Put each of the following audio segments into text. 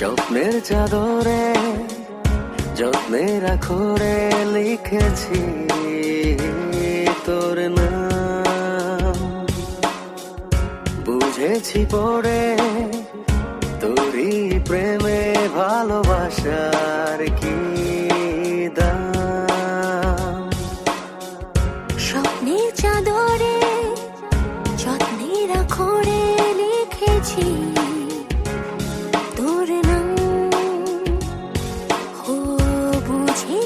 স্বপ্নের চাদরে, যত্নে রাখরে লিখেছি তোর নাম। বুঝেছি পরে তোরই প্রেমে ভালোবাসার কি দাম। স্বপ্নের চাদরে, যত্নে রাখরে লিখেছি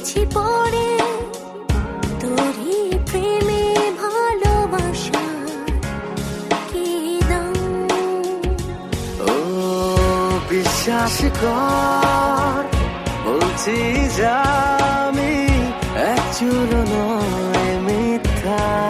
বুঝেছি পড়ে। প্রেমে ভালোবাসা ও বিশ্বাস কর বলছি যা আমি এক নয় মিথ্যা।